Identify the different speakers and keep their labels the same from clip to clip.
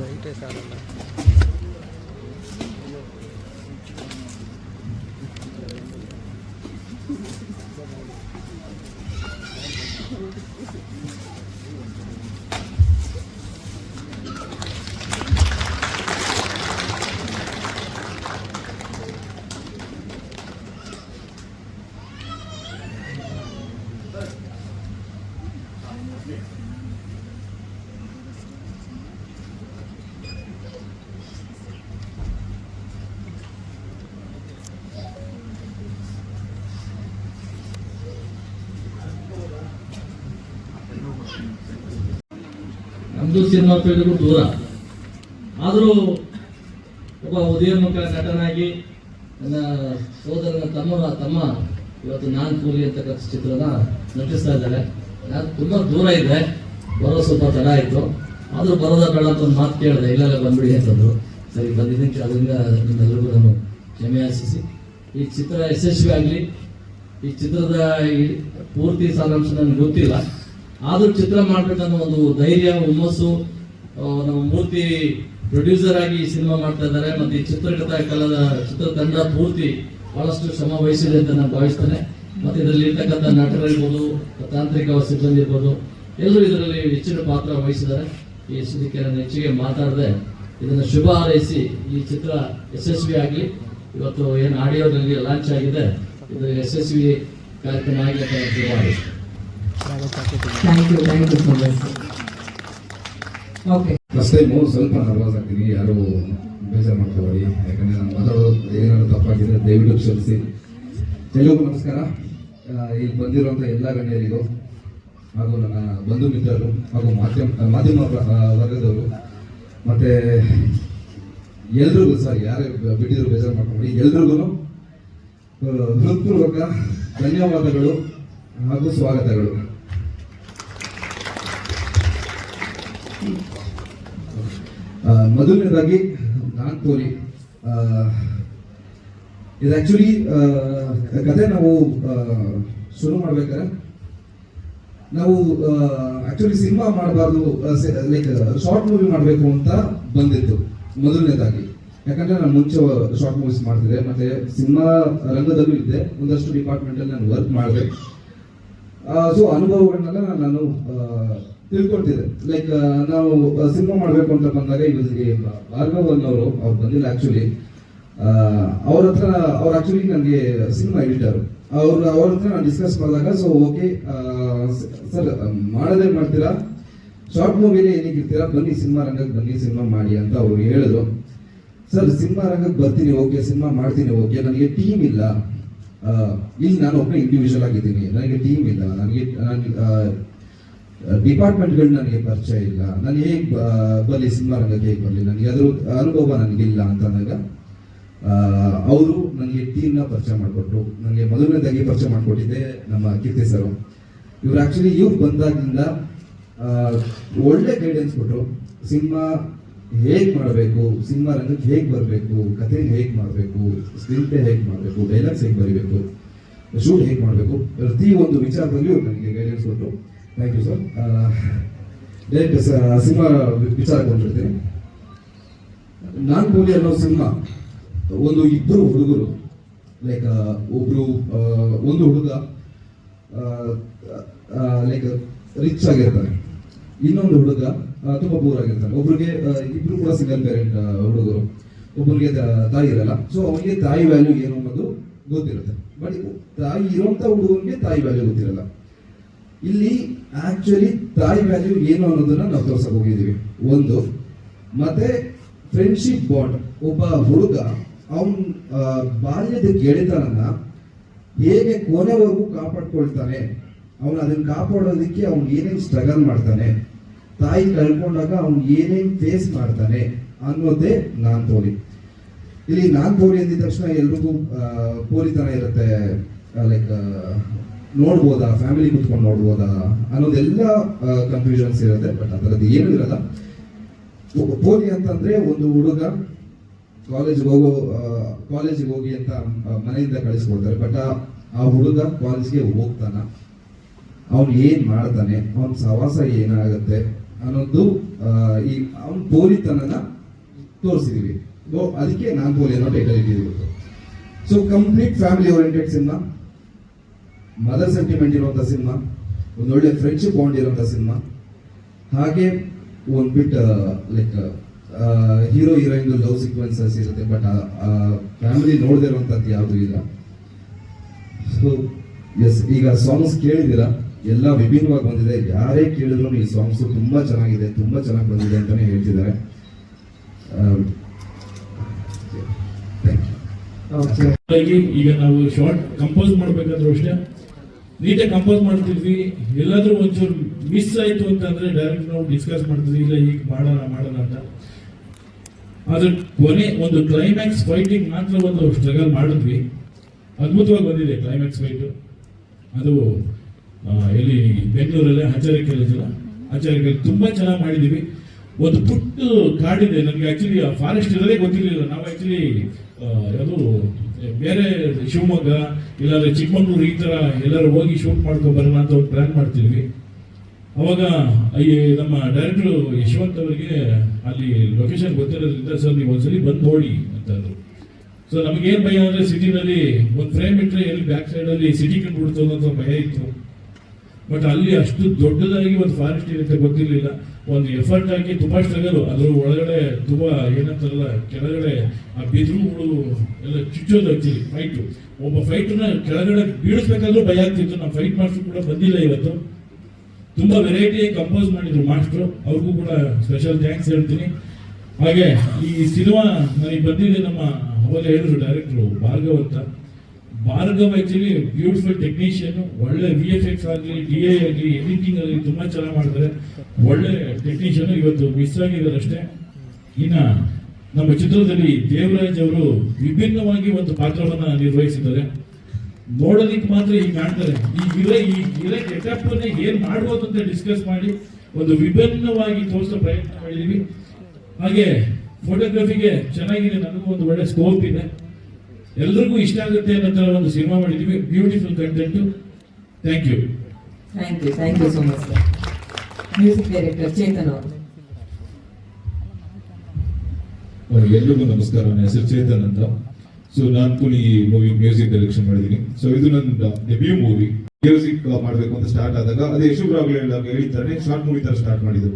Speaker 1: ಲೈಟೇ ಸಾಲಲ್ಲ
Speaker 2: ನಮ್ದು ಸಿನಿಮಾ ಫೀಲ್ಡ್ಗೂ ದೂರ. ಆದರೂ ಒಬ್ಬ ಉದಯೋನ್ಮುಖ ನಟನಾಗಿ ನನ್ನ ಸೋದರನ ತಮ್ಮ ತಮ್ಮ ಇವತ್ತು ನಾನ್ ಕೂಲಿ ಅಂತಕ್ಕಂಥ ಚಿತ್ರನ ನಟಿಸ್ತಾ ಇದ್ದಾರೆ. ನಾನು ತುಂಬ ದೂರ ಇದೆ ಬರೋ ಸ್ವಲ್ಪ ತಡ ಆಯಿತು. ಆದರೂ ಬರೋದ ಬೇಡ ಅಂತ ಒಂದು ಮಾತು ಕೇಳಿದೆ. ಇಲ್ಲೆಲ್ಲ ಬಂದ್ಬಿಡಿ ಅಂತಂದ್ರು. ಸರಿ, ಬಂದಿದ್ದೀನಿ. ಅದರಿಂದ ನಿಮ್ಮೆಲ್ಲರಿಗೂ ನಾನು ಕ್ಷಮೆ ಆಶಿಸಿ. ಈ ಚಿತ್ರ ಯಶಸ್ವಿ ಆಗಲಿ ಈ ಚಿತ್ರದ ಪೂರ್ತಿ ಸಾರಾಂಶ ನನಗೆ ಗೊತ್ತಿಲ್ಲ. ಆದ್ರೂ ಚಿತ್ರ ಮಾಡ್ಬೇಕನ್ನೋ ಒಂದು ಧೈರ್ಯ, ಹುಮ್ಮಸ್ಸು ನಮ್ಮ ಮೂರ್ತಿ ಪ್ರೊಡ್ಯೂಸರ್ ಆಗಿ ಈ ಸಿನಿಮಾ ಮಾಡ್ತಾ ಇದ್ದಾರೆ. ಮತ್ತೆ ಈ ಚಿತ್ರಕಥಾ ಕಲದ ಚಿತ್ರತಂಡ ಪೂರ್ತಿ ಬಹಳಷ್ಟು ಶ್ರಮ ವಹಿಸಿದೆ ಅಂತ ನಾನು ಭಾವಿಸ್ತೇನೆ. ಮತ್ತೆ ಇದರಲ್ಲಿ ಇರ್ತಕ್ಕಂಥ ನಟರಿರ್ಬೋದು ತಾಂತ್ರಿಕ ಸಿಬ್ಬಂದಿ ಇರ್ಬೋದು, ಎಲ್ಲರೂ ಇದರಲ್ಲಿ ಹೆಚ್ಚಿನ ಪಾತ್ರ ವಹಿಸಿದ್ದಾರೆ. ಈ ಇದಕ್ಕೆ ನಾನು ಹೆಚ್ಚಿಗೆ ಮಾತಾಡದೆ. ಇದನ್ನು ಶುಭ ಹಾರೈಸಿ ಈ ಚಿತ್ರ ಯಶಸ್ವಿ ಆಗಲಿ. ಇವತ್ತು ಏನು ಆಡಿಯೋದಲ್ಲಿ ಲಾಂಚ್ ಆಗಿದೆ. ಇದು ಯಶಸ್ವಿ ಕಾರ್ಯಕ್ರಮ ಆಗಿದೆ ಶುಭ
Speaker 3: ಫಸ್ಟ್ ಟೈಮು ಸ್ವಲ್ಪ ನರ್ವಸ್ ಆಗ್ತೀನಿ ಯಾರು ಬೇಜಾರು ಮಾಡ್ಕೋಬೇಡಿ. ಯಾಕಂದ್ರೆ ನಾನು ಮಾತಾಡೋದು ಏನಾದ್ರು ತಪ್ಪಾಗಿದ್ರೆ ದಯವಿಟ್ಟು ಕ್ಷಮಿಸಿ. ಎಲ್ಲರಿಗೂ ನಮಸ್ಕಾರ. ಇಲ್ಲಿ ಬಂದಿರುವಂಥ ಎಲ್ಲ ಗಣ್ಯರಿಗೂ ಹಾಗೂ ನನ್ನ ಬಂಧು ಮಿತ್ರರು ಹಾಗೂ ಮಾಧ್ಯಮ ಮಾಧ್ಯಮ ವರ್ಗದವರು, ಮತ್ತು ಎಲ್ರಿಗೂ ಸರ್, ಯಾರೇ ಬಿಟ್ಟಿದ್ರು ಬೇಜಾರು ಮಾಡ್ಕೊಬೇಡಿ. ಎಲ್ರಿಗೂ ಹೃತ್ಪೂರ್ವಕ ಧನ್ಯವಾದಗಳು ಹಾಗೂ ಸ್ವಾಗತಗಳು ಆ, ಮೊದಲನೇದಾಗಿ ನಾನು ಕೋರಿ. ಇದು ಆ್ಯಕ್ಚುಲಿ ಕತೆ ನಾವು ಶುರು ಮಾಡ್ಬೇಕಾದ್ರೆ, ನಾವು ಆ್ಯಕ್ಚುಲಿ ಸಿನಿಮಾ ಮಾಡಬಾರ್ದು ಲೈಕ್ ಶಾರ್ಟ್ ಮೂವಿ ಮಾಡಬೇಕು ಅಂತ ಬಂದಿತ್ತು, ಮೊದಲನೇದಾಗಿ. ಯಾಕಂದ್ರೆ ನಾನು ಮುಂಚೆ ಶಾರ್ಟ್ ಮೂವೀಸ್ ಮಾಡ್ತಿದ್ದೆ, ಮತ್ತೆ ಸಿನಿಮಾ ರಂಗದಲ್ಲೂ ಇದ್ದೆ, ಒಂದಷ್ಟು ಡಿಪಾರ್ಟ್ಮೆಂಟ್ ಅಲ್ಲಿ ನಾನು ವರ್ಕ್ ಮಾಡಿದೆ. ಸೊ ಅನುಭವಗಳನ್ನೆಲ್ಲ ನಾನು ಆ, ತಿಳ್ಕೊಳ್ತಿದ್ದೆ ಲೈಕ್ ನಾವು ಸಿನಿಮಾ ಮಾಡಬೇಕು ಅಂತ ಬಂದಾಗ ಇವರಿಗೆ ಭಾರ್ಗವ್ ಅನ್ನೋರು ಅವ್ರು ಬಂದಿಲ್ಲ ಆ್ಯಕ್ಚುಲಿ ಅವ್ರ ಹತ್ರ ಅವ್ರು ಆ್ಯಕ್ಚುಲಿ ನನಗೆ ಸಿನಿಮಾ ಎಡಿಟರ್ ಅವ್ರು ಅವ್ರ ಹತ್ರ ನಾನು ಡಿಸ್ಕಸ್ ಮಾಡಿದಾಗ ಸೊ ಓಕೆ ಸರ್ ಮಾಡೋದೇ ಮಾಡ್ತೀರಾ? ಶಾರ್ಟ್ ಮೂವಿಲಿ ಏನಕ್ಕೆ ಇರ್ತೀರಾ? ಬನ್ನಿ ಸಿನಿಮಾ ರಂಗಕ್ಕೆ ಬನ್ನಿ ಸಿನಿಮಾ ಮಾಡಿ ಅಂತ ಅವ್ರು ಹೇಳಿದ್ರು. ಸರ್ ಸಿನಿಮಾ ರಂಗಕ್ಕೆ ಬರ್ತೀನಿ ಓಕೆ ಸಿನಿಮಾ ಮಾಡ್ತೀನಿ ಓಕೆ ನನಗೆ ಟೀಮ್ ಇಲ್ಲ. ಇಲ್ಲಿ ನಾನು ಒಬ್ಬ ಇಂಡಿವಿಜುವಲ್ ಆಗಿದ್ದೀನಿ. ನನಗೆ ಟೀಮ್ ಇಲ್ಲ. ನನಗೆ ಡಿಪಾರ್ಟ್ಮೆಂಟ್ಗಳು ನನಗೆ ಪರಿಚಯ ಇಲ್ಲ. ನಾನು ಹೇಗೆ ಬರಲಿ ಸಿನಿಮಾ ರಂಗಕ್ಕೆ ಹೇಗೆ ಬರಲಿ? ನನಗೆ ಅದ್ರ ಅನುಭವ ನನಗಿಲ್ಲ ಅಂತ ಅಂದಾಗ ಅವರು ನನಗೆ ಟೀಮ್ನ ಪರಿಚಯ ಮಾಡಿಕೊಟ್ರು. ನನಗೆ ಮೊದಲನೇದಾಗಿ ಪರಿಚಯ ಮಾಡಿಕೊಟ್ಟಿದ್ದೆ ನಮ್ಮ ಕೀರ್ತಿ ಸರ್ ಇವ್ರು ಆಕ್ಚುಲಿ ಇವ್ರು ಬಂದಾಗಿಂದ ಒಳ್ಳೆ ಗೈಡೆನ್ಸ್ ಕೊಟ್ಟರು ಸಿನಿಮಾ ಹೇಗೆ ಮಾಡಬೇಕು ಸಿನಿಮಾ ರಂಗಕ್ಕೆ ಹೇಗ್ ಬರಬೇಕು ಕಥೆ ಹೇಗೆ ಮಾಡಬೇಕು ಸ್ಕ್ರೀನ್ ಪ್ಲೇ ಹೇಗ್ ಮಾಡಬೇಕು ಡೈಲಾಗ್ಸ್ ಹೇಗೆ ಬರೀಬೇಕು ಶೂಟ್ ಹೇಗೆ ಮಾಡಬೇಕು, ಪ್ರತಿ ಒಂದು ವಿಚಾರದಲ್ಲಿಯೂ ನನಗೆ ಗೈಡೆನ್ಸ್ ಕೊಟ್ಟರು thank you sir direct cinema ವಿಚಾರಕ್ಕೆ ಬಂದ್ಬಿಡ್ತೀನಿ ನಾನ್ ಬೋಲಿ ಅನ್ನೋ ಸಿನಿಮಾ ಒಂದು ಇಬ್ಬರು ಹುಡುಗರು ಲೈಕ್ ಒಬ್ರು ಆ, ಒಂದು ಹುಡುಗ ಲೈಕ್ ರಿಚ್ ಆಗಿರ್ತಾನೆ ಇನ್ನೊಂದು ಹುಡುಗ ತುಂಬ ಪೂರ್ ಆಗಿರ್ತಾರೆ. ಒಬ್ರಿಗೆ ಇಬ್ರು ಕೂಡ ಸಿಂಗಲ್ ಪೇರೆಂಟ್ ಹುಡುಗರು. ಒಬ್ಬರಿಗೆ ತಾಯಿ ಇರಲ್ಲ. ಸೊ ಅವನಿಗೆ ತಾಯಿ ವ್ಯಾಲ್ಯೂ ಏನು ಅನ್ನೋದು ಗೊತ್ತಿರುತ್ತೆ. ಬಟ್ ತಾಯಿ ಇರುವಂತ ಹುಡುಗನಿಗೆ ತಾಯಿ ವ್ಯಾಲ್ಯೂ ಗೊತ್ತಿರಲ್ಲ. ಇಲ್ಲಿ ಆಕ್ಚುಲಿ ತಾಯಿ ವ್ಯಾಲ್ಯೂ ಏನು ಅನ್ನೋದನ್ನ ನಾವು ತೋರ್ಸಕ್ ಹೋಗಿದೀವಿ ಒಂದು, ಮತ್ತೆ ಫ್ರೆಂಡ್ಶಿಪ್ ಬಾಂಡ್ ಒಬ್ಬ ಹುಡುಗ, ಅವನ್ ಬಾಲ್ಯದ ಗೆಳೆತನನ್ನ ಹೇಗೆ ಕೊನೆವರೆಗೂ ಕಾಪಾಡ್ಕೊಳ್ತಾನೆ, ಅವನು ಅದನ್ನ ಕಾಪಾಡೋದಕ್ಕೆ ಅವ್ನು ಏನೇನ್ ಸ್ಟ್ರಗಲ್ ಮಾಡ್ತಾನೆ, ತಾಯಿ ಕಳ್ಕೊಂಡಾಗ ಅವ್ನು ಏನೇನ್ ಫೇಸ್ ಮಾಡ್ತಾನೆ ಅನ್ನೋದೇ ನಾನ್ ತೋರಿ. ಇಲ್ಲಿ ನಾನ್ ಪೋಲಿ ಅಂದಿದ ತಕ್ಷಣ ಎಲ್ರಿಗೂ ಪೋಲಿತನ ಇರುತ್ತೆ ಲೈಕ್ ನೋಡ್ಬೋದಾ? ಫ್ಯಾಮಿಲಿ ಕುತ್ಕೊಂಡು ನೋಡ್ಬೋದಾ? ಅನ್ನೋದೆಲ್ಲ ಕನ್ಫ್ಯೂಷನ್ಸ್ ಇರುತ್ತೆ ಬಟ್ ಅದರದ್ದು ಏನೂ ಇರಲ್ಲ. ಪೋಲಿ ಅಂತಂದ್ರೆ ಒಂದು ಹುಡುಗ ಕಾಲೇಜ್ಗೆ ಹೋಗೋ ಕಾಲೇಜಿಗೆ ಹೋಗಿ ಅಂತ ಮನೆಯಿಂದ ಕಳಿಸ್ಕೊಡ್ತಾರೆ ಬಟ್ ಆ ಹುಡುಗ ಕಾಲೇಜ್ಗೆ ಹೋಗ್ತಾನ. ಅವ್ನು ಏನು ಮಾಡ್ತಾನೆ? ಅವನ ಸವಾಸ ಏನಾಗುತ್ತೆ? ಅನ್ನೋದು ಈ, ಅವ್ನ ಪೋಲಿತನನ ತೋರಿಸಿದೀವಿ. ಅದಕ್ಕೆ ನಾನು ಪೋಲಿ ಅನ್ನೋ ಟೈಟಲ್ ಇಟ್ಟಿದ್ದೀವಿ so complete family oriented cinema mother sentiment ಇರುವಂತ ಸಿನಿಮಾ ಒಂದು ಒಳ್ಳೆ ಫ್ರೆಂಡ್ಶಿಪ್ ಬಾಂಡ್ ಇರುವಂತ ಸಿನಿಮಾ ಹಾಗೆ ಒಂದು bit like hero heroine love sequences ಇರುತ್ತೆ ಬಟ್ ಫ್ಯಾಮಿಲಿ ನೋಡದೇ ಇರುವಂಥದ್ದು ಯಾವುದು ಇಲ್ಲ. ಸೊ ಎಸ್ ಈಗ ಸಾಂಗ್ಸ್ ಕೇಳಿದಿರ ಎಲ್ಲ ವಿಭಿನ್ನವಾಗಿ ಬಂದಿದೆ. ಯಾರೇ ಕೇಳಿದ್ರು ಈ ಸಾಂಗ್ಸ್ ತುಂಬಾ ಚೆನ್ನಾಗಿದೆ ತುಂಬಾ ಚೆನ್ನಾಗಿ ಬಂದಿದೆ ಅಂತಾನೆ ಹೇಳ್ತಿದ್ದಾರೆ. ಥ್ಯಾಂಕ್ ಯು
Speaker 4: ಓಕೆ
Speaker 1: ಹಾಗಾಗಿ ಈಗ ನಾವು ಶಾರ್ಟ್ ಕಂಪೋಸ್ ಮಾಡಬೇಕಾದ್ರೂ ಅಷ್ಟೇ. ನೀಟಾಗಿ ಕಂಪೋಸ್ ಮಾಡ್ತಿದ್ವಿ. ಎಲ್ಲಾದರೂ ಒಂಚೂರು ಮಿಸ್ ಆಯ್ತು ಅಂತಂದ್ರೆ ಡೈರೆಕ್ಟ್ ನಾವು ಡಿಸ್ಕಸ್ ಮಾಡ್ತಿದ್ವಿ. ಇಲ್ಲ, ಈಗ ಮಾಡೋಣ ಮಾಡೋಣ ಅಂತ. ಆದರೆ ಕೊನೆ ಒಂದು ಕ್ಲೈಮ್ಯಾಕ್ಸ್ ಫೈಟಿಂಗ್ ಮಾತ್ರ ಒಂದು ಸ್ಟ್ರಗಲ್ ಮಾಡಿದ್ವಿ. ಅದ್ಭುತವಾಗಿ ಬಂದಿದೆ ಕ್ಲೈಮ್ಯಾಕ್ಸ್ ಫೈಟ್ ಅದು ಎಲ್ಲಿ ಬೆಂಗಳೂರಲ್ಲೇ ಜನ ಆಚಾರ್ಯ ತುಂಬಾ ಚೆನ್ನಾಗಿ ಮಾಡಿದೀವಿ ಒಂದು ಪುಟ್ಟ ಕಾಡಿದೆ. ನನಗೆ ಆಕ್ಚುಲಿ ಫಾರೆಸ್ಟ್ ಇರೋದೇ ಗೊತ್ತಿರಲಿಲ್ಲ. ನಾವು ಆ್ಯಕ್ಚುಲಿ ಅದು ಬೇರೆ ಶಿವಮೊಗ್ಗ, ಇಲ್ಲಾದ್ರೆ ಚಿಕ್ಕಮಂಗ್ಳೂರು ಈ ಥರ ಎಲ್ಲರೂ ಹೋಗಿ ಶೂಟ್ ಮಾಡ್ಕೊ ಬರೋಣ ಅಂತ ಅವ್ರು ಪ್ಲಾನ್ ಮಾಡ್ತಿದ್ವಿ. ಅವಾಗ ಈ ನಮ್ಮ ಡೈರೆಕ್ಟರ್ ಯಶವಂತ್ ಅವರಿಗೆ ಅಲ್ಲಿ ಲೊಕೇಶನ್ ಗೊತ್ತಿರೋದ್ರಿಂದ ಸರ್, ನೀವು ಒಂದ್ಸಲಿ ಬಂದು ನೋಡಿ ಅಂತಂದ್ರು ಸೊ ನಮಗೇನು ಭಯ ಅಂದರೆ ಸಿಟಿನಲ್ಲಿ ಒಂದು ಫ್ರೇಮ್ ಇಟ್ಟರೆ ಎಲ್ಲಿ ಬ್ಯಾಕ್ ಸೈಡ್ ಅಲ್ಲಿ ಸಿಟಿ ಕಂಡುಬಿಡ್ತು ಅನ್ನೋ ಭಯ ಇತ್ತು. ಬಟ್ ಅಲ್ಲಿ ಅಷ್ಟು ದೊಡ್ಡದಾಗಿ ಒಂದು ಫಾರೆಸ್ಟ್ ಏನಂತ ಗೊತ್ತಿರಲಿಲ್ಲ. ಒಂದು ಎಫರ್ಟ್ ಹಾಕಿ ತುಂಬಾ ಸ್ಟ್ರಗಲ್ ಅದ್ರ ಒಳಗಡೆ ತುಂಬಾ ಏನಂತಾರಲ್ಲ, ಕೆಳಗಡೆ ಆ ಬಿದಿರುಗಳು ಎಲ್ಲ ಚುಚ್ಚೋದು ಆಕ್ಚುಲಿ ಫೈಟ್ ಒಬ್ಬ ಫೈಟನ್ನ ಕೆಳಗಡೆ ಬೀಳಿಸ್ಬೇಕಾದ್ರೂ ಭಯ ಆಗ್ತಿತ್ತು. ನಾವು ಫೈಟ್ ಮಾಸ್ಟರ್ ಕೂಡ ಬಂದಿಲ್ಲ ಇವತ್ತು. ತುಂಬಾ ವೆರೈಟಿ ಕಂಪೋಸ್ ಮಾಡಿದ್ರು ಮಾಸ್ಟ್ರು ಅವ್ರಿಗೂ ಕೂಡ ಸ್ಪೆಷಲ್ ಥ್ಯಾಂಕ್ಸ್ ಹೇಳ್ತೀನಿ. ಹಾಗೆ ಈ ಸಿನಿಮಾ ನನಗೆ ಬಂದಿದೆ ನಮ್ಮ ಅವಾಗ ಹೇಳಿದ್ರು ಡೈರೆಕ್ಟ್ರು ಭಾರ್ಗವಂತ ಭಾರ್ಗವ್ ಆಕ್ಚುಲಿ ಬ್ಯೂಟಿಫುಲ್ ಟೆಕ್ನಿಷಿಯನ್ ಒಳ್ಳೆ ವಿ ಎಫ್ ಎಕ್ಸ್ ಆಗಲಿ ಡಿ ಎ ಆಗಲಿ ಎಡಿಟಿಂಗ್ ಆಗಲಿ ತುಂಬಾ ಚೆನ್ನಾಗಿ ಮಾಡ್ತಾರೆ. ಒಳ್ಳೆ ಟೆಕ್ನಿಷಿಯನ್ ಇವತ್ತು ಮಿಸ್ ಆಗಿದ್ದಾರೆ ಅಷ್ಟೇ. ಇನ್ನ ನಮ್ಮ ಚಿತ್ರದಲ್ಲಿ ದೇವರಾಜ್ ಅವರು ವಿಭಿನ್ನವಾಗಿ ಒಂದು ಪಾತ್ರವನ್ನ ನಿರ್ವಹಿಸಿದ್ದಾರೆ. ನೋಡೋದಿಕ್ಕೆ ಮಾತ್ರ ಈಗ ಕಾಣ್ತಾರೆ. ಈ ಗಿರೆ ಈ ಗಿರೆ ಗೆಟಪ್ ಏನು ಮಾಡ್ಬೋದು ಅಂತ ಡಿಸ್ಕಸ್ ಮಾಡಿ ಒಂದು ವಿಭಿನ್ನವಾಗಿ ತೋರಿಸೋ ಪ್ರಯತ್ನ ಮಾಡಿದೀವಿ. ಹಾಗೆ ಫೋಟೋಗ್ರಫಿಗೆ ಚೆನ್ನಾಗಿದೆ, ನನಗೂ ಒಂದು ಒಳ್ಳೆ ಸ್ಕೋಪ್ ಇದೆ. ಎಲ್ರಿಗೂ ಇಷ್ಟ ಆಗುತ್ತೆ ಅನ್ನೋ ತರ ಒಂದು ಸಿನಿಮಾ ಮಾಡಿದೀವಿ beautiful content thank you
Speaker 4: thank you thank you so much sir music director Chetan ಅವರು.
Speaker 5: ಎಲ್ರಿಗೂ ನಮಸ್ಕಾರ. ನನ್ನ ಹೆಸರು ಚೇತನ್ ಅಂತ. ಸೊ ನಾನು ಕೂಡ ಈ ಮೂವಿ ಮ್ಯೂಸಿಕ್ ಡೈರೆಕ್ಷನ್ ಮಾಡಿದ್ದೀನಿ. ಸೊ ಇದು ನನ್ನ ಡೆಬ್ಯೂ ಮೂವಿ ಮ್ಯೂಸಿಕ್ ಮಾಡಬೇಕು ಅಂತ ಸ್ಟಾರ್ಟ್ ಆದಾಗ ಅದೇ ಹೇಳಿದಾಗ ಹೇಳಿದ್ದಾರೆ ಶಾರ್ಟ್ ಮೂವಿ ತರ ಸ್ಟಾರ್ಟ್ ಮಾಡಿದ್ದು.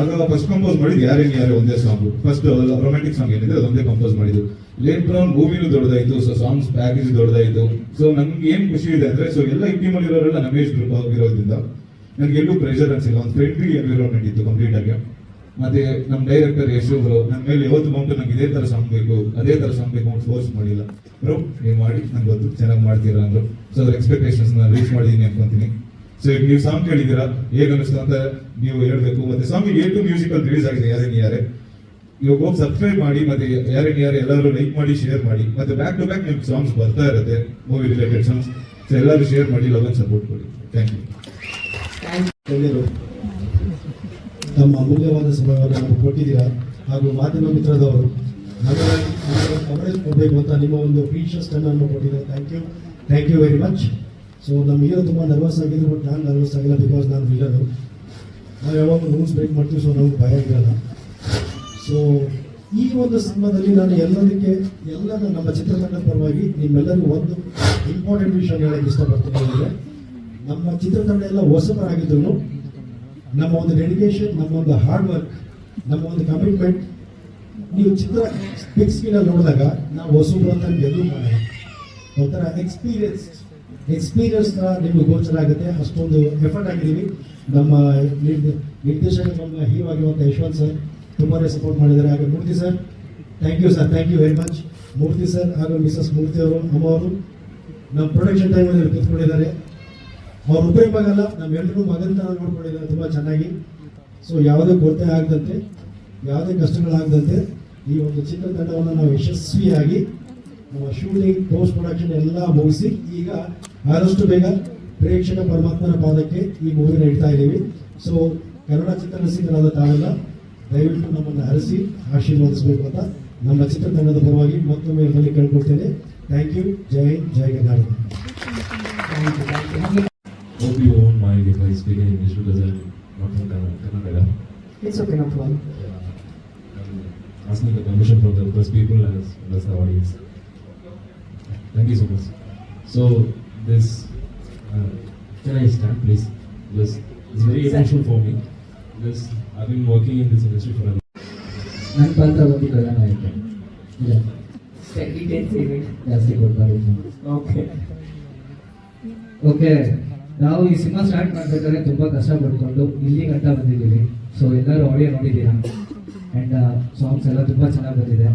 Speaker 5: ಆಗ ಫಸ್ಟ್ ಕಂಪೋಸ್ ಮಾಡಿದ್ದು ಯಾರೇನು ಯಾರು ಒಂದೇ ಸಾಂಗ್ ಫಸ್ಟ್ ರೊಮ್ಯಾಂಟಿಕ್ ಸಾಂಗ್ ಏನಿದೆ, ಅದೊಂದೇ ಕಂಪೋಸ್ ಮಾಡಿದ್ದು. ಲೇಟ್ ಬ್ರೌನ್ ಮೂವಿನೂ ದೊಡ್ಡದಾಯಿತು ಸೊ ಸಾಂಗ್ಸ್ ಪ್ಯಾಕೇಜ್ ದೊಡ್ಡದಾಯಿತು. ಸೊ ನಂಗೆ ಏನು ಖುಷಿ ಇದೆ ಅಂದ್ರೆ ಸೊ ಎಲ್ಲ ಈ ಟೀಮಲ್ಲಿ ಇರೋರೆಲ್ಲ ನಮೇಶ್ ಗ್ರೂಪ್ ಆಗಿರೋದ್ರಿಂದ ನನಗೆ ಎಲ್ಲೂ ಪ್ರೆಷರ್ ಅನ್ಸಿಲ್ಲ. ಒಂದು ಫ್ರೆಂಡ್ಲಿ ಎನ್ವಿರೋನ್ಮೆಂಟ್ ಇತ್ತು ಕಂಪ್ಲೀಟ್ ಆಗಿ. ಮತ್ತೆ ನಮ್ಮ ಡೈರೆಕ್ಟರ್ ಯಶು ಬ್ರೋ ನನ್ನ ಮೇಲೆ ಯಾವತ್ತು ಬಂತು ನಂಗೆ ಇದೇ ತರ ಸಾಂಗ್ ಬೇಕು, ಅದೇ ತರ ಸಾಂಗ್ ಬೇಕು ಅಂತ ಫೋರ್ಸ್ ಮಾಡಿಲ್ಲ. ಬ್ರೋ, ನೀವು ಮಾಡಿ, ನಂಗೆ ಗೊತ್ತು, ಚೆನ್ನಾಗಿ ಮಾಡ್ತೀರಾ ಅಂದ್ರು. ಸೊ ಅದ್ರ ಎಕ್ಸ್ಪೆಕ್ಟೇಷನ್ಸ್ ನಾನು ರೀಚ್ ಮಾಡಿದೀನಿ ಅನ್ಕೊಂತೀನಿ. ಸೊ ಈಗ ನೀವು ಸಾಂಗ್ ಕೇಳಿದ್ದೀರಾ, ಹೇಗೆ ಅನಿಸ್ತು ಅಂತ ನೀವು ಹೇಳಬೇಕು. ಮತ್ತೆ song A two musical release ಆಗಿದೆ ಯಾರೇನು ಯಾರೇ. ಇವಾಗ ಹೋಗಿ ಸಬ್ಸ್ಕ್ರೈಬ್ ಮಾಡಿ, ಮತ್ತೆ ಯಾರೇನು ಯಾರು ಎಲ್ಲರೂ ಲೈಕ್ ಮಾಡಿ ಶೇರ್ ಮಾಡಿ. ಮತ್ತೆ ಬ್ಯಾಕ್ ಟು ಬ್ಯಾಕ್ ನಿಮ್ಗೆ ಸಾಂಗ್ಸ್ ಬರ್ತಾ ಇರುತ್ತೆ ಮೂವಿ ರಿಲೇಟೆಡ್ ಸಾಂಗ್ಸ್ ಸೊ ಎಲ್ಲರೂ ಶೇರ್ ಮಾಡಿ ಲವ್ ಸಪೋರ್ಟ್ ಕೊಡಿ. ಥ್ಯಾಂಕ್ ಯು
Speaker 6: ತಮ್ಮ ಅಮೂಲ್ಯವಾದ ಸಮಯವನ್ನು ಕೊಟ್ಟಿದ್ದೀರಾ. ಹಾಗೂ ಮಾಧ್ಯಮ ಮಿತ್ರದವರು ಕವರೇಜ್ ಕೊಡಬೇಕು ಅಂತ ನಿಮ್ಮ ಒಂದು ಫೀಚರ್ಸ್ ಟೈಮನ್ನು ಕೊಟ್ಟಿದ್ದಾರೆ. Thank you thank you very much so hero ತುಂಬ ನರ್ವಸ್ ಆಗಿದ್ರು ಬಟ್ ನಾನು ನರ್ವಸ್ ಆಗಿಲ್ಲ ಬಿಕಾಸ್ ನಾನು ವಿಲ್ಲನು ನಾವು ಯಾವಾಗ ರೂಲ್ಸ್ ಬ್ರೇಕ್ ಮಾಡ್ತೀವಿ ಸೊ ನಮ್ಗೆ ಭಯ ಇರಲ್ಲ. ಸೊ ಈ ಒಂದು ಸಿನಿಮಾದಲ್ಲಿ ನಾನು ಎಲ್ಲದಕ್ಕೆ ಎಲ್ಲ ನಮ್ಮ ಚಿತ್ರತಂಡದ ಪರವಾಗಿ ನಿಮ್ಮೆಲ್ಲರಿಗೂ ಒಂದು ಇಂಪಾರ್ಟೆಂಟ್ ವಿಷಯ ಹೇಳಕ್ಕೆ ಇಷ್ಟಪಡ್ತೀನಿ ಅಂದರೆ, ನಮ್ಮ ಚಿತ್ರತಂಡ ಎಲ್ಲ ಹೊಸಬರಾಗಿದ್ರು ನಮ್ಮ ಒಂದು ಡೆಡಿಕೇಶನ್ ನಮ್ಮ ಒಂದು ಹಾರ್ಡ್ ವರ್ಕ್ ನಮ್ಮ ಒಂದು ಕಮಿಟ್ಮೆಂಟ್ ನೀವು ಚಿತ್ರ ಬಿಗ್ ನೋಡಿದಾಗ ನಾವು ಹೊಸಬ್ರು ಅಂತ ಗೆದ್ದು ಮಾಡೋಣ ಒಂಥರ ಎಕ್ಸ್ಪೀರಿಯನ್ಸ್ ಎಕ್ಸ್ಪೀರಿಯನ್ಸ್ ನಿಮಗೆ ಗೋಚರ ಆಗುತ್ತೆ. ಅಷ್ಟೊಂದು ಎಫರ್ಟ್ ಆಗಿದ್ದೀವಿ ನಮ್ಮ ನಿರ್ದ- ನಿರ್ದೇಶಕ ನಮ್ಮ ಹೀರೋ ಆಗಿರುವಂಥ ಯಶವಂತ್ ಸರ್ ತುಂಬಾನೇ ಸಪೋರ್ಟ್ ಮಾಡಿದ್ದಾರೆ. ಹಾಗೆ Murthy sir thank you sir thank you very much Murthy sir ಹಾಗೂ ಮಿಸಸ್ ಮೂರ್ತಿ ಅವರು, ಅಮ್ಮ ಅವರು, ನಮ್ಮ ಪ್ರೊಡಕ್ಷನ್ ಟೈಮಲ್ಲಿ ಕೂತ್ಕೊಂಡಿದ್ದಾರೆ. ಅವ್ರೊಬ್ಬರೇ ಮಗಲ್ಲ ನಮ್ಮೆಲ್ಲರೂ ಮಗನ ಥರ ನೋಡ್ಕೊಂಡಿದ್ದಾರೆ. ತುಂಬ ಚೆನ್ನಾಗಿ. ಸೊ ಯಾವುದೇ ಕೊರತೆ ಆಗದಂತೆ, ಯಾವುದೇ ಕಷ್ಟಗಳಾಗದಂತೆ ಈ ಒಂದು ಚಿತ್ರತಂಡವನ್ನು ನಾವು ಯಶಸ್ವಿಯಾಗಿ ಶೂಟಿಂಗ್ ಪೋಸ್ಟ್ ಪ್ರೊಡಕ್ಷನ್ ಎಲ್ಲ ಮುಗಿಸಿ ಈಗ ಆದಷ್ಟು ಬೇಗ ಪ್ರೇಕ್ಷಕ ಪರಮಾತ್ಮನ ಪಾದಕ್ಕೆ ಈ ಮೂವಿನ ಇಡ್ತಾ ಇದ್ದೀವಿ ಸೊ ಕನ್ನಡ ಚಿತ್ರರಸಿಕರಾದ ತಾವೆಲ್ಲ ದಯವಿಟ್ಟು ನಮ್ಮನ್ನು ಹರಿಸಿ ಆಶೀರ್ವದಿಸಬೇಕು ಅಂತ ನಮ್ಮ ಚಿತ್ರತಂಡದ ಪರವಾಗಿ ಮತ್ತೊಮ್ಮೆ ಇದರಲ್ಲಿ ಕೇಳ್ಕೊಳ್ತೇನೆ thank you Jai Hind, Jai Karnataka
Speaker 4: you thank you
Speaker 7: Hope you won't mind if I speak in English because I'm not from Kannada. Kannada.
Speaker 4: It's okay no problem
Speaker 7: asking the permission from the first people as well as the audience. Thank you so much. So this, uh, can I stand please? Because it's very emotional for me. Because I've been working in this industry for a
Speaker 8: ನನ್ನ ಪಾತ್ರ ಒಂದು ಕಲ್ಯಾಣ ಆಯ್ತು ಇಲ್ಲ ಜಾಸ್ತಿ ಕೊಡ್ಬಾರ್ದು
Speaker 4: okay
Speaker 8: okay ನಾವು ಈ cinema start ಮಾಡ್ಬೇಕಾದ್ರೆ ತುಂಬ ಕಷ್ಟ ಪಡ್ಕೊಂಡು ಇಲ್ಲಿ ಗಂಟ ಬಂದಿದ್ದೀವಿ ಸೊ ಎಲ್ಲರೂ ಆಡಿಯೋ ನೋಡಿದ್ದೀರಾ ಆ್ಯಂಡ್ ಸಾಂಗ್ಸ್ ಎಲ್ಲ ತುಂಬ ಚೆನ್ನಾಗಿ ಬಂದಿದೆ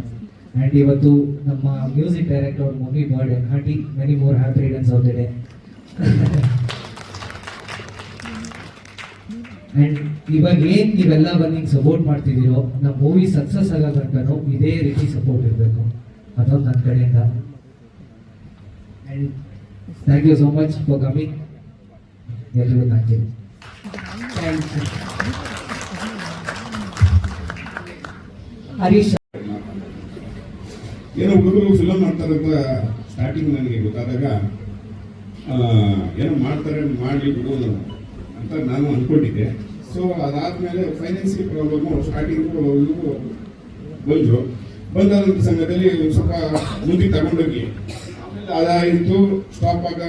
Speaker 8: ಆ್ಯಂಡ್ ಇವತ್ತು ನಮ್ಮ music director mummy birthday hearty many more happy returns of the day and ಇವಾಗ ಏನು ನೀವೆಲ್ಲ ಬಂದು ಸಪೋರ್ಟ್ ಮಾಡ್ತಿದ್ದೀರೋ ನಮ್ಮ ಮೂವಿ ಸಕ್ಸಸ್ ಆಗೋ ಗಂಟನೂ ಇದೇ ರೀತಿ ಸಪೋರ್ಟ್ ಇರಬೇಕು. ಅದೊಂದು ನನ್ನ ಕಡೆಯಿಂದ. And thank you so much for coming ಎಲ್ರಿಗೂ ಥ್ಯಾಂಕ್ ಯು
Speaker 4: ಹರೀಶ್
Speaker 9: ಏನೋ ಹುಡುಗರು ಫಿಲಮ್ ಮಾಡ್ತಾರಂತ ಸ್ಟಾರ್ಟಿಂಗ್ ನನಗೆ ಗೊತ್ತಾದಾಗ ಏನೋ ಮಾಡ್ತಾರೆ ಮಾಡಲಿ ಬಿಡು ಅಂತ ನಾನು ಅಂದ್ಕೊಂಡಿದ್ದೆ ಸೊ ಅದಾದ್ಮೇಲೆ ಫೈನಾನ್ಸಿಯಲ್ ಪ್ರಾಬ್ಲಮ್ಮು ಸ್ಟಾರ್ಟಿಂಗ್ ಬಂದರು ಬಂದಾದಂಥ ಸಂಘದಲ್ಲಿ ಸ್ವಲ್ಪ ಮುಂದೆ ತಗೊಂಡೋಗಿ. ಆಮೇಲೆ ಅದಾಯಿತು ಸ್ಟಾಪ್ ಆಗ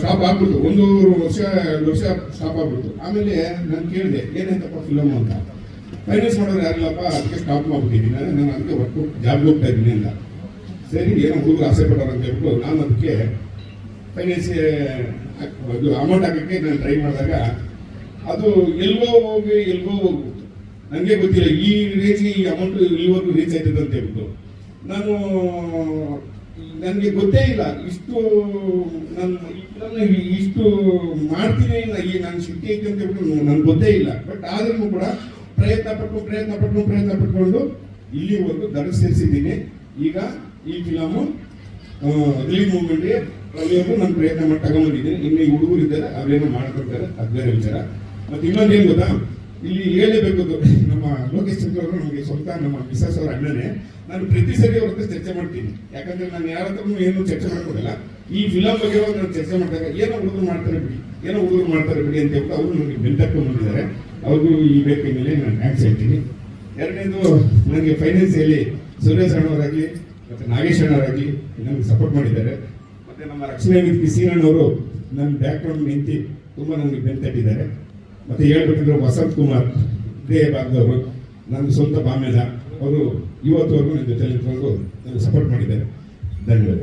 Speaker 9: ಸ್ಟಾಪ್ ಆಗ್ಬಿಡ್ತು. ಒಂದೂವರೆ ವರ್ಷ ಎರಡು ವರ್ಷ ಸ್ಟಾಪ್ ಆಗ್ಬಿಡ್ತು. ಆಮೇಲೆ ನಾನು ಕೇಳಿದೆ ಏನಂತಪ್ಪ ಫಿಲಮ್ ಅಂತ? ಫೈನಾನ್ಸ್ ಮಾಡೋರು ಯಾರಿಲ್ಲಪ್ಪ, ಅದಕ್ಕೆ ಸ್ಟಾಪ್ ಮಾಡ್ಬಿಟ್ಟಿದ್ದೀನಿ. ನಾನು ಅದಕ್ಕೆ ವರ್ಕ್ ಜಾಬ್ ಹೋಗ್ತಾ ಇದ್ದೀನಿ ಅಂತ. ಸರಿ, ಏನು ಹುಡುಗರು ಆಸೆ ಪಡೋರು ಅಂತ ಹೇಳ್ಬಿಟ್ಟು ನಾನು ಅದಕ್ಕೆ ಫೈನಾನ್ಸ್ ಇದು ಅಮೌಂಟ್ ಹಾಕೋಕ್ಕೆ ನಾನು ಟ್ರೈ ಮಾಡಿದಾಗ ಅದು ಎಲ್ವೋ ಹೋಗಿ ಎಲ್ವೋ ಹೋಗ್ಬಿಟ್ಟು ನನಗೆ ಗೊತ್ತಿಲ್ಲ, ಈ ರೇಂಜ್ ಈ ಅಮೌಂಟ್ ಇಲ್ಲಿವರೆಗೂ ರೀಚ್ ಆಯ್ತದೆ ಅಂತ ಹೇಳ್ಬಿಟ್ಟು. ನಾನು ನನಗೆ ಗೊತ್ತೇ ಇಲ್ಲ, ಇಷ್ಟು ನಾನು ನಾನು ಇಷ್ಟು ಮಾಡ್ತೀನಿ ಇಲ್ಲ, ಈ ನಾನು ಶಕ್ತಿ ಐತೆ ಅಂತ ಹೇಳ್ಬಿಟ್ಟು ನನ್ಗೆ ಗೊತ್ತೇ ಇಲ್ಲ. ಬಟ್ ಆದ್ರೂ ಕೂಡ ಪ್ರಯತ್ನ ಪಟ್ಟು ಪ್ರಯತ್ನ ಪಟ್ಟು ಪ್ರಯತ್ನ ಪಟ್ಕೊಂಡು ಇಲ್ಲಿವರೆಗೂ ಸೇರಿಸಿದ್ದೀನಿ. ಈಗ ಈ ಫಿಲಮು ರಿಲೀಸ್ ಮೂವ್ಮೆಂಟ್ಗೆ ಪ್ರತಿಯೊಬ್ಬರು ನಾನು ಪ್ರಯತ್ನ ಮಾಡಿ ತಗೊಂಡ್ಬಂದಿದ್ದೀನಿ ಇನ್ನು ಈ ಹುಡುಗರು ಇದ್ದಾರೆ, ಅವ್ರೇನೋ ಮಾಡ್ಕೊಡ್ತಾರೆ ಅದು ವಿಚಾರ ಮತ್ತೆ ಇನ್ನೊಂದೇನು ಗೊತ್ತಾ? ಇಲ್ಲಿ ಹೇಳಲೇಬೇಕು ನಮ್ಮ ಲೋಕೇಶ್ ಚಂದ್ರ ಅವರು ನಮಗೆ ಸ್ವಂತ ನಮ್ಮ ಮಿಸಸ್ ಅವರ ಅಣ್ಣನೇ. ನಾನು ಪ್ರತಿ ಸರಿ ಅವ್ರ ಚರ್ಚೆ ಮಾಡ್ತೀನಿ. ಯಾಕಂದ್ರೆ ನಾನು ಯಾರ ಹತ್ರನೂ ಏನು ಚರ್ಚೆ ಮಾಡ್ಕೊಡಲ್ಲ. ಈ ಫಿಲಮ್ ಬಗ್ಗೆ ನಾನು ಚರ್ಚೆ ಮಾಡಿದಾಗ ಏನೋ ಹುಡುಗರು ಮಾಡ್ತಾರೆ ಬಿಡಿ, ಏನೋ ಹುಡುಗರು ಮಾಡ್ತಾರೆ ಬಿಡಿ ಅಂತ ಹೇಳ್ಬಿಟ್ಟು ಅವರು ನನಗೆ ಬೆಂತಕ್ಕೊಂಡು ಬಂದಿದ್ದಾರೆ ಅವ್ರಿಗೂ ಈ ಬೇಕು ಮೇಲೆ ನಾನು ಥ್ಯಾಂಕ್ಸ್ ಹೇಳ್ತೀನಿ. ಎರಡನೇದು, ನನಗೆ ಫೈನಾನ್ಸಿಯಲಿ ಸುರೇಶ್ ಅಣ್ಣವರಾಗಲಿ ಮತ್ತೆ ನಾಗೇಶ್ವರ ಅಣ್ಣವರಾಗಲಿ ನನಗೆ ಸಪೋರ್ಟ್ ಮಾಡಿದ್ದಾರೆ. ಮತ್ತೆ ನಮ್ಮ ರಕ್ಷಣೆ ಮಿತ್ರಿ ಸೀನಣ್ಣವರು ನನ್ನ ಬ್ಯಾಕ್ ಗ್ರೌಂಡ್ ನಿಂತು ತುಂಬ ನನಗೆ ಬೆಂತಟ್ಟಿದ್ದಾರೆ ಮತ್ತೆ ಹೇಳ್ಬೇಕಂದ್ರೆ ವಸಂತ್ ಕುಮಾರ್, ಇದೇ ಭಾಗದವರು, ನನ್ನ ಸ್ವಂತ ಬಾಮೇದ ಅವರು ಇವತ್ತುವರೆಗೂ ನನ್ನ ಜೊತೆ ನನಗೆ ಸಪೋರ್ಟ್ ಮಾಡಿದ್ದಾರೆ. ಧನ್ಯವಾದ